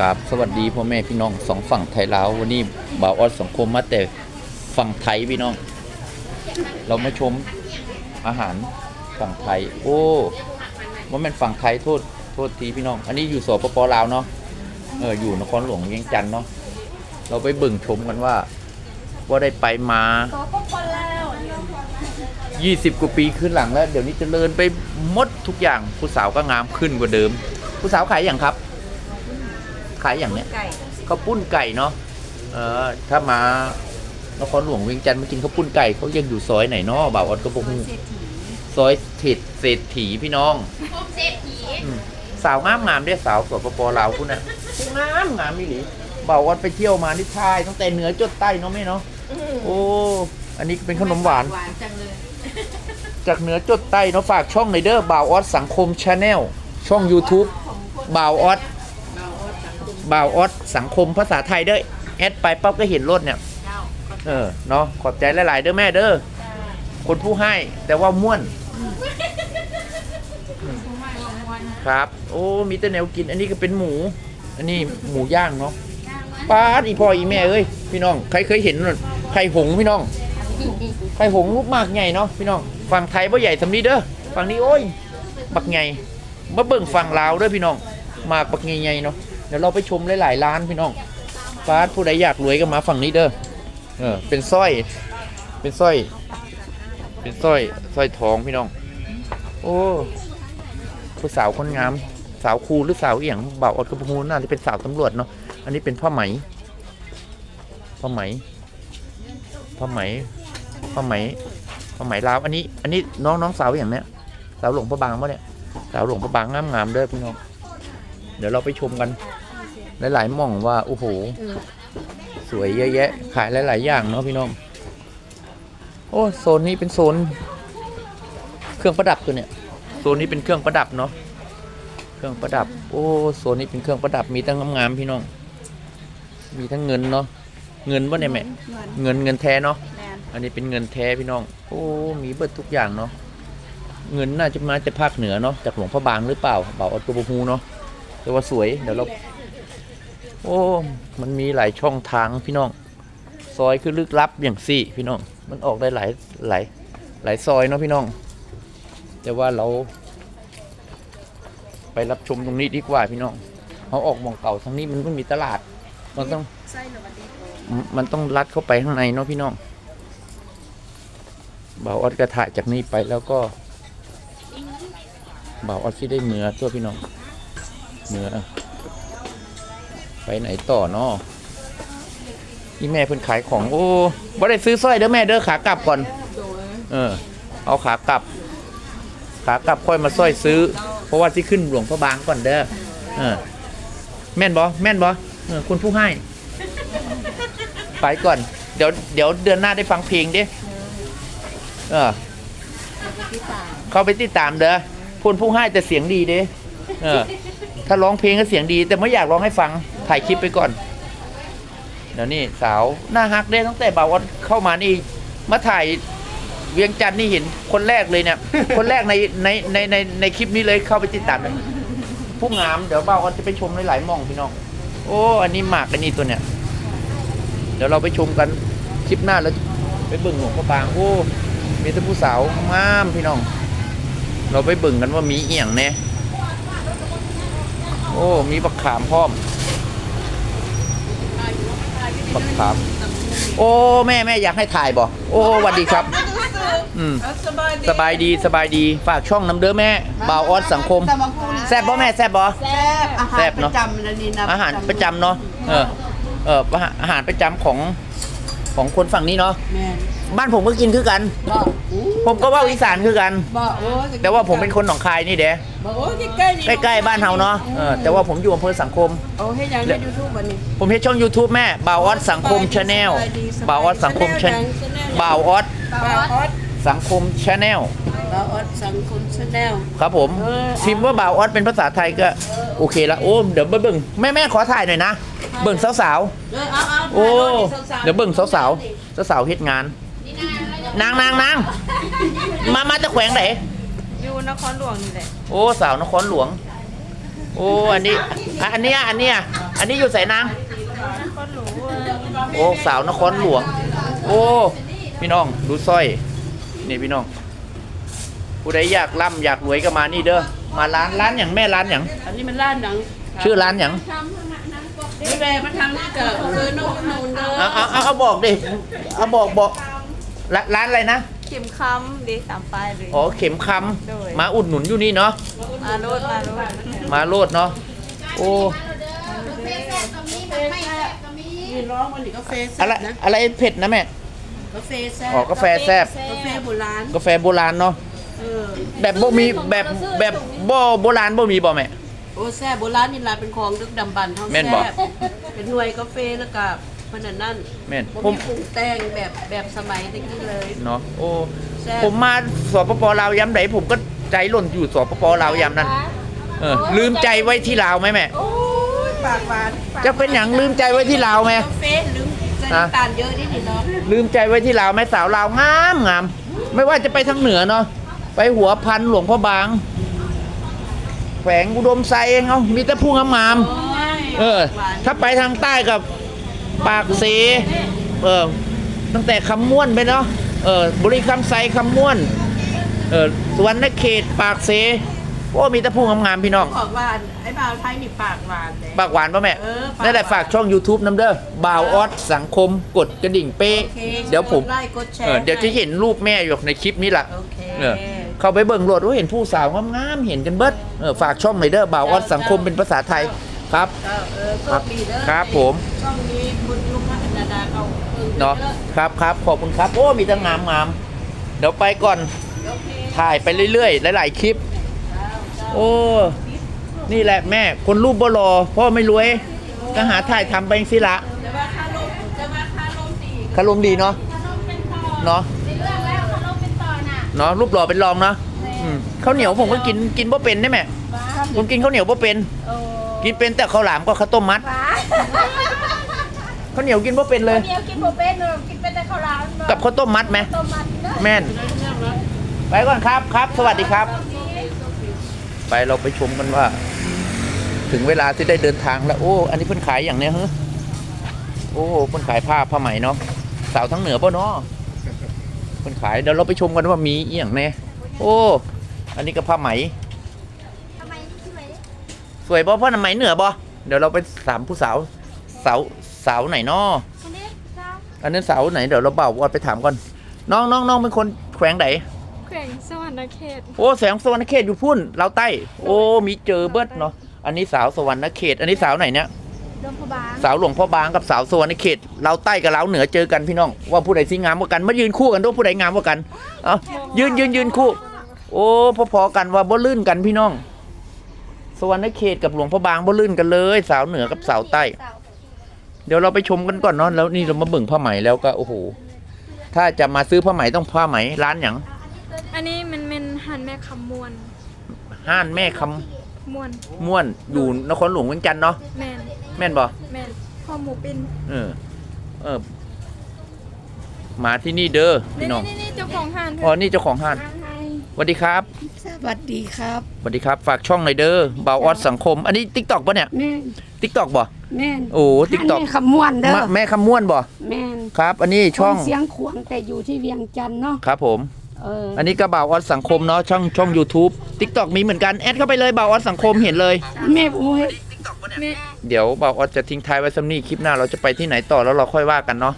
กับสวัสดีพ่อแม่พี่น้องสองฝั่งไทยลาววันนี้บ่าวออดสังคมมาแต่ฝั่งไทยพี่น้อง เรามาชมอาหารฝั่งไทย โอ้ว่ามันฝั่งไทยโทษโทษทีพี่น้อง อันนี้อยู่สปปลาวเนาะเอออยู่นครหลวงเวียงจันทน์เนาะเราไปบิ่งชมกันว่า ว่าได้ไปมา20กว่าปีขึ้นหลังแล้ว เดี๋ยวนี้เจริญไปหมดทุกอย่างผู้สาวก็งามขึ้นกว่าเดิม ผู้สาวขายอย่างครับ ขายอย่างเนี้ยไก่ข้าวปุ้นไก่เนาะเออถ้ามานครหลวงเวียงจันทร์มากินข้าวปุ้นไก่เขายังอยู่ซอยไหนเนาะบ่าวออดก็บอกเศรษฐีซอยเถิดเศรษฐีพี่น้องเศรษฐีอืมสาวงามงามๆเด้อสาวสปปลาวคุณน่ะงามงามมิหลีบ่าวออดไปเที่ยวมานี่ทายตั้งแต่เหนือจดใต้เนาะแม่เนาะโอ้อันนี้เป็นขนมหวาน หวานจังเลยจากเหนือจดใต้เนาะฝากช่องในอยเด้อบ่าวออดสังคมชาแนลช่อง YouTube บ่าวออด บ่าวออดสังคมภาษาไทยเด้อแอดไปปั๊บก็เห็นรถเนี่ย เจ้าเออเนาะขอบใจหลาย ๆ เด้อแม่เด้อคนผู้ให้แต่ว่าม่วนครับ โอ้มีแต่แนวกินอันนี้ก็เป็นหมู อันนี้หมูย่างเนาะป้าดอีพ่ออีแม่เอ้ยพี่น้องใครเคยเห็นนั่นไข่หงส์พี่น้อง ไข่หงส์ลูกมากใหญ่เนาะพี่น้องฝั่งไทยบ่ใหญ่สำนี้เด้อฝั่งนี้โอ้ยบักใหญ่มาเบิ่งฝั่งลาวเด้อพี่น้องมากบักใหญ่ๆเนาะเดี๋ยวเราไปชมหลายๆร้านพี่น้องป้าดผู้ใดอยากรวยก็มาฝั่งนี้เด้อเออเป็นสร้อย เป็นสร้อย เป็นสร้อยสร้อยทองพี่น้อง โอ้ผู้สาวคนงามสาวครูหรือสาวเอียงเบาอดกระพูนน่าจะเป็นสาวตำรวจเนาะอันนี้เป็นผ้าไหมผ้าไหมผ้าไหมผ้าไหมผ้าไหมลาวอันนี้ อันนี้น้องน้องสาวอย่างเนี้ยสาวหลวงพระบางปะเนี่ยสาวหลวงพระบางงามงามเด้อพี่น้อง เดี๋ยวเราไปชมกัน หลายๆหม่องว่า โอ้โห สวยเยอะแยะ ขายหลาย ๆ อย่างเนาะพี่น้อง โอ้โซนนี้เป็นโซน เครื่องประดับตัวเนี่ย โซนนี้เป็นเครื่องประดับเนาะ เครื่องประดับ โอ้โซนนี้เป็นเครื่องประดับ มีทั้งงามๆพี่น้อง มีทั้งเงินเนาะ เงินว่าเนี่ยแม่ เงินเงินแท้เนาะ อันนี้เป็นเงินแท้พี่น้อง โอ้ มีเบิดทุกอย่างเนาะ เงินน่าจะมาจากภาคเหนือเนาะ จากหลวงพระบางหรือเปล่า เบาออตโกบูฮูเนาะแต่ว่าสวย เดี๋ยวเรา โอ้ มันมีหลายช่องทางพี่น้อง ซอยคือลึกลับอย่างสี่พี่น้อง มันออกได้หลายหลายหลายซอยเนาะพี่น้อง แต่ว่าเรา ไปรับชมตรงนี้ดีกว่าพี่น้องเขาออกหมองเก่าทางนี้มันไม่มีตลาด มันต้องไส้หรือมันดีมันต้องลัดเข้าไปข้างในเนาะพี่น้องบ่าวออดกระถ่ายจากนี้ไปแล้วก็บ่าวออดที่ได้เมือตัวพี่น้องเมือ ไปไหนต่อเนาะนี่แม่เพิ่นขายของ โอ้บ่ได้ซื้อสร้อยเด้อแม่เด้อขากลับก่อน เออ เอาขากลับ ขากลับค่อยมาสร้อยซื้อ เพราะว่าที่ขึ้นหลวงพระบางก่อนเด้อเออ แม่นบอแม่นบอเออคุณผู้ให้ ไปก่อน เดี๋ยวเดี๋ยวเดือนหน้าได้ฟังเพลงดิเออ เข้าไปติดตามเด้อคุณผู้ให้แต่เสียงดีเด้เออ ถ้าร้องเพลงก็เสียงดี แต่ไม่อยากร้องให้ฟัง ถ่ายคลิปไปก่อน เดี๋ยวนี่สาวหน้าฮักเด้ตั้งแต่บ่าววันเข้ามานี่ มาถ่ายเวียงจันทร์นี่เห็นคนแรกเลยเนี่ย คนแรกในในในในในคลิปนี้เลยเข้าไปติดตามเลยผู้งามเดี๋ยวบ่าววันจะไปชมหลายๆหม่องพี่น้อง โอ้อันนี้หมากอันนี้ตัวเนี่ย เดี๋ยวเราไปชมกันคลิปหน้าแล้วไปเบิ่งหลวงพระบางโอ้มีแต่ผู้สาวงามพี่น้อง เราไปเบิ่งกันว่ามีเอียงแน่โอ้มีบักขามพร้อม บักขาม โอ้แม่แม่อยากให้ถ่ายบ่โอ้สวัสดีครับ อืมสบายดีสบายดีสบายดีฝากช่องน้ำเด้อแม่บ่าวออดสังคมตะมังคุแซ่บบ่แม่แซ่บบ่ แซ่บอาหารแซ่บปเนอะ ระจำนะนี่นะอาหารประจำเนาะเออเอออาหารอาหารประจำของของคนฝั่งนี้เนาะ แม่น บ้านผมก็กินคือกันบ่อู้ผมก็เว่าอีสานคือกันบ่โอ้ยแต่ว่าผมเป็นคนหนองคายนี่เด้บ่โอ้ยใกล้ๆนี่ใกล้ๆบ้านเฮาเนาะเออแต่ว่าผมอยู่อำเภอสังคม โอ้ให้ยังใน YouTube วันนี้ ผมเฮ็ดช่อง YouTube แม่บ่าวออดสังคมชาแนลบ่าวออดสังคมชาบ่าวออดบ่าวออดสังคมชาแนลบ่าวออดสังคมชาแนล ครับผมเออ พิมพ์ว่าบ่าวออดเป็นภาษาไทยก็โอเคละโอ้เดี๋ยวเบิ่งแม่แม่ขอถ่ายหน่อยนะเบิ่งสาวเออเอาเอาๆโอ้ เดี๋ยวเบิ่งสาวๆสาวๆเฮ็ดงาน นางนางนางมามาจะแขวงไหนอยู่นครหลวงนี่แหละโอ้สาวนครหลวง โอ้อันนี้อะอันเนี้ยอันเนี้ยอันนี้อยู่ไสนางโอ้สาวนครหลวง โอ้พี่น้องดูสร้อยนี่พี่น้องผู้ใดอยากร่ำอยากรวยก็มานี่เด้อมาร้านร้านอย่างแม่ร้านอย่างอันนี้มันร้านหนังชื่อร้านอย่างนี่แม่มาทางนี้ก็คือน้องนูนเด้อเอาเอาเอาเอาบอกดิเอาบอกบอก ร้านร้านอะไรนะ เข็มคำดีตามป้ายเลย อ๋อ เข็มคโดยำมาอุดหนุนอยู่นี่เนาะ มาโลดมาโลดมาโลดเนาะ โอ้ยืนร้องวันนี้กาแฟแซ่อะไร บนะอะไรเผ็ดนะแม่ กาแฟแซ่บอ๋อ กาแฟแซ่บ กาแฟโบราณกาแฟโบราณเนาะ เออแบบบ่มีแบบแบบบ่โบราณบ่มีบ่แม่ โอ้แซ่บโบราณนี่ล่ะเป็นของดึกดำบรรพ์ท้องแม่นแซ่บ่บเป็นหน่วยกาแฟแล้วก็ เพิ่นนั่นนั่นแม่นบ่ผมมีปรุงแต่งแบบแบบสมัยตะกี้เลย เนาะโอ้แซ่บ ผมมาสปปลาวยามใดผมก็ใจหล่นอยู่สปปลาวยามนั้นเออลืมใจไว้ที่ลาวไหมแม่โอ้ยปากหวานปากจะเป็นอย่างลืมใจไว้ที่ลาวไหมกาแฟลืมใส่น้ำตาลเยอะนิดหนึงเนาะลืมใจไว้ที่ลาวไหมสาวลาวงามงามไม่ว่าจะไปทางเหนือเนาะไปหัวพันหลวงพ่อบางแขวงอุดมไซเองเอามีแต่ผู้งามๆเออ ถ้าไปทางใต้กับ ปากเสเออตั้งแต่คำม่วนไปเนาะเออบุรีคำไซคำม่วนเออสวรรณเขตปากเสโอ้มีแต่ผู้งามๆพี่น้อง บอกว่าไอ้บ่าวไทยนี่ปากหวานเลย ปากหวานป่ะแม่เออปากหวาน นั่นแหละฝากช่อง YouTube น้ำเด้อบ่าวออสสังคมกดกระดิ่งเป๊ะโอคเดี๋ยวผมกไลค์กดแชเอร์ อเดี๋ยวจะเห็นรูปแม่อยู่ในคลิปนี้ล่ะ โอเค เออเข้าไปเบิ่งโหลดว่าเห็นผู้สาวงามๆเห็นกันเบิดเออฝากช่องหน่อยเด้อบ่าวออสสังคมเป็นภาษาไทย ครับเออเออโชคดีเด้อครับผม ช่องนี้บุญลูกพัฒนาดาเขาเออเนาะด้อครับครับขอบคุณครับ โอ้มีทั้งงามงามๆเดี๋ยวไปก่อนโอเคถ่ายไปเรื่อยๆหลายๆคลิป โอ้นี่แหละแม่คนรูปบ่รอพ่อไม่รวยก็หาถ่ายทำไปสิละแต่ว่าค่าลมแต่ว่าค่าลมดีคารมดีเนาะเนาะเนาะรูปหล่อเป็นรองเนาะอืมข้าวเหนียวผมก็กินกินบ่เป็นได้ไหมผมกินข้าวเหนียวบ่เป็น กินเป็นแต่ข้าวหลามก็ข้าวต้มมัดข้าวเหนียวกินบ่เป็นเลย เดียวกินโบเป็นเนอะกินเป็นแต่ข้าวหลามเนอะกับข้าวต้มมัดไหมต้มมันเนอะแม่นไปก่อนครับครับ สวัสดีครับ ไปเราไปชมกันว่า ถึงเวลาที่ได้เดินทางแล้ว โอ้ อันนี้เพิ่นขายอย่างเนี้ยฮะโอ้เพิ่นขายผ้าผ้าไหมเนาะสาวทั้งเหนือป่ะเนาะเพิ่นขายเดี๋ยวเราไปชมกันว่ามีอีหยังแน่โอ้ อันนี้ก็ผ้าไหม ทำไมนี่สวย ส วยบ่พ่อทำไหมเหนือบ่เดี๋ยวเราไปถามผู้สาวสาวสาวไหนเนาะอันนี้เจ้าอันนั้นสาวไหนเดี๋ยวเราเบ่าวอดไปถามก่อนน้องน้องน้องเป็นคนแขวงไหนแขวงสวรรณเขตโอ้แสงสวรรณเขตอยู่พุ่นเราวใต้ โอ้มีเจอเบิดเนาะอันนี้สาวสวรรณเขต อันนี้สาวไหนเนี่ยดมพบางสาวหลวงพ่อบางกับสาวสวรรณเขตเราวใต้กับเราวเหนือเจอกันพี่น้อง ว่าผู้ใดสิงามกว่ากันมายืนคู่กันด้วยผู้ใดงามกว่ากันเอายืนยืนยืนคู่ โอ้พอๆกันว่าบ่ลื่นกันพี่น้อง สวรรณเขตกับหลวงพ่อบางบ่ลื่นกันเลย สาวเหนือกับสาวใต้ เดี๋ยวเราไปชมกันก่อนเนาะแล้วนี่เรามาเบิ่งผ้าไหมแล้วก็โอ้โหถ้าจะมาซื้อผ้าไหมต้องผ้าไหมร้านหยังอันนี้มันเป็นหันแม่คำมวนห้านแม่คำมวนม่วนอยู่นครหลวงเวียงจันทน์เนาะแมนแม่นบ่แมนข้อหมูปิ้นเออเออมาที่นี่เด้อนี่พี่น้องนี่นี่เจ้าของห้านอ๋อนี่เจ้าของห้าน สวัสดีครับ สวัสดีครับสวัสดีครับ ฝากช่องหน่อยเด้อเบาออดสังคม อันนี้ติ๊กตอกปะเนี่ยแม่นติ๊กตอกบ่ แม่นโอ้ติ๊กตอกให้แม่คำม่วนเด้อแม่คำม่วนบ่ แม่นครับ อันนี้ช่องคนเสียงขวางแต่อยู่ที่เวียงจันทน์เนาะครับผม เอออันนี้ก็เบาออดสังคมเนาะช่องช่อง YouTube TikTok มีเหมือนกันแอดเข้าไปเลยเบาออดสังคมเห็นเลย แม่บุ้ยแม่ เดี๋ยวเบาออดจะทิ้งท้ายไว้สักนี่คลิปหน้าเราจะไปที่ไหนต่อแล้วเราค่อยว่ากันเนาะ